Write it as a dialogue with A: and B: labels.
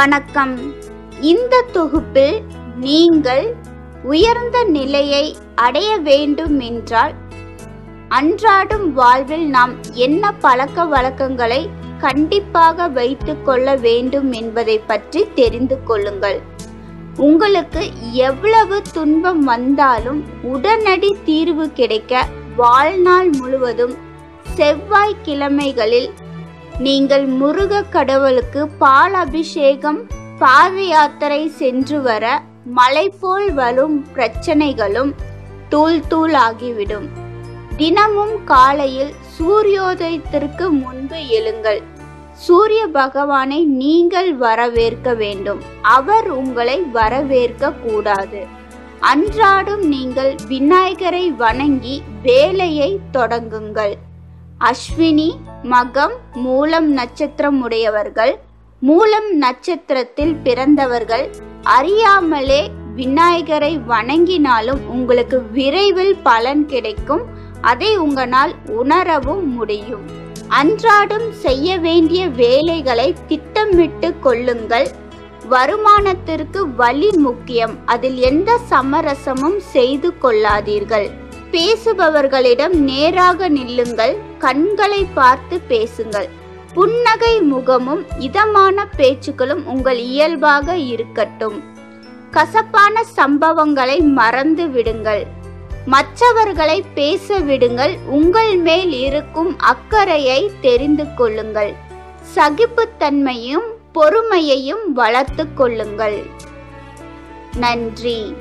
A: வணக்கம். இந்த தொகுப்பில் நீங்கள் உயர்ந்த நிலையை அடைய வேண்டும் என்றால் அன்றாடும் வாழ்வில் நாம் என்ன பழக்க வழக்கங்களை கண்டிப்பாக வைத்துக்கொள்ள வேண்டும் என்பதை பற்றி தெரிந்து கொள்ளுங்கள். உங்களுக்கு எவ்வளவு துன்பம் வந்தாலும் உடனடி தீர்வு கிடைக்க வாழ்நாள் முழுவதும் செவ்வாய் கிழமைகளில் நீங்கள் முருக கடவுளுக்கு பால் அபிஷேகம் பாத யாத்திரை சென்று வர மலை போல் வரும் பிரச்சனைகளும் தூள் தூள் ஆகிவிடும் தினமும் காலையில் சூரியோதயத்திற்கு முன்பு எழுங்கள். சூரிய பகவானை நீங்கள் வரவேற்க வேண்டும். அவர் உங்களை வரவேற்க கூடாது. அன்றாடும் நீங்கள் விநாயகரை வணங்கி வேலையை தொடங்குங்கள். அஸ்வினி மகம் மூலம் நட்சத்திரம் உடையவர்கள். மூலம் நட்சத்திரத்தில் பிறந்தவர்கள். அறியாமலே விநாயகரை வணங்கினாலும் உங்களுக்கு விரைவில் பலன் கிடைக்கும். அதை உங்களால் உணரவும் முடியும். அன்றாடம் செய்ய வேண்டிய வேலைகளை திட்டமிட்டு கொள்ளுங்கள். வருமானத்திற்கு வழி முக்கியம். அதில் எந்த சமரசமும் செய்து கொள்ளாதீர்கள். பேசுபவர்களிடம் நேராக நில்லுங்கள் கண்களை பார்த்து பேசுங்கள். புன்னகை முகமும் இதமான பேச்சுக்களும் உங்கள் இயல்பாக இருக்கட்டும். கசப்பான சம்பவங்களை மறந்து விடுங்கள். மற்றவர்களை பேச விடுங்கள் உங்கள் மேல் இருக்கும் அக்கறையை தெரிந்து கொள்ளுங்கள். சகிப்புத்தன்மையும் பொறுமையையும் வளர்த்து கொள்ளுங்கள். நன்றி.